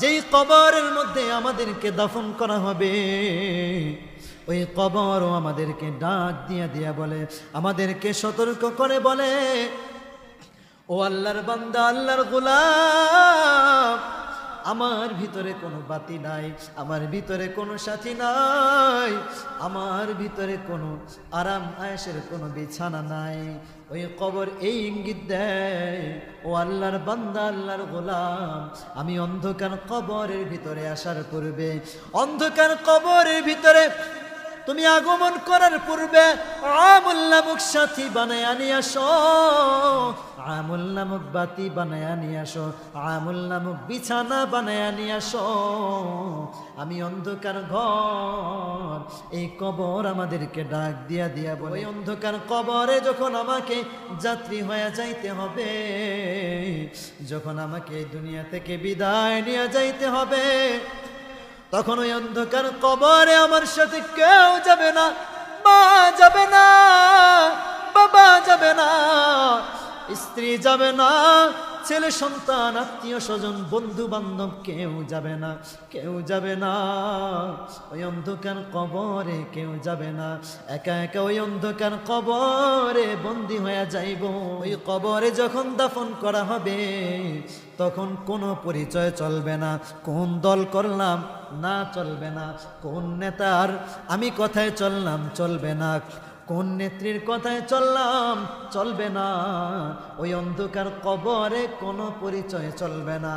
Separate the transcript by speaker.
Speaker 1: যেই কবরের মধ্যে আমাদেরকে দাফন করা হবে, ওই কবরও আমাদেরকে ডাক দিয়া দিয়া বলে, আমাদেরকে সতর্ক করে বলে, ও আল্লাহর বান্দা, আল্লাহর গোলাপ আমার ভিতরে কোনো বাতি নাই, আমার ভিতরে কোনো সাথী নাই আমার ভিতরে কোনো আরাম আয়েসের কোনো বিছানা নাই। ওই কবর এই ইঙ্গিত দেয়, ও আল্লাহর বান্দা, আল্লাহর গোলাম, আমি অন্ধকার কবরের ভিতরে আসার পূর্বে, অন্ধকার কবরের ভিতরে তুমি আগমন করার পূর্বে আমুল নামক সাথী বানায় নিয়ে আসো, আমুল নামক বাতি বানায় নিয়ে আসো, আমুল নামক বিছানা বানায় নিয়ে আসো। আমি অন্ধকার ঘর এই কবর আমাদেরকে ডাক দিয়া দিয়া বলে, ওই অন্ধকার কবরে যখন আমাকে যাত্রী হয়ে যাইতে হবে, যখন আমাকে এই দুনিয়া থেকে বিদায় নিয়ে যাইতে হবে, তখন ওই অন্ধকার কবরে আমার সাথে কেউ যাবে না, মা যাবে না, বাবা যাবে না। স্ত্রী যাবে না, ছেলে সন্তান, আত্মীয় স্বজন, বন্ধু বান্ধব কেউ যাবে না, কেউ যাবে না। ওই অন্ধকার কবরে কেউ যাবে না। একা একা ওই অন্ধকার কবরে বন্দি হয়ে যাইব। ওই কবরে যখন দাফন করা হবে, তখন কোনো পরিচয় চলবে না। কোন দল করলাম, না চলবে না। কোন নেতার, আমি কথায় চললাম, চলবে না। কোন নেত্রীর কথায় চললাম? চলবে না। ওই অন্ধকার কবরে কোনো পরিচয় চলবে না।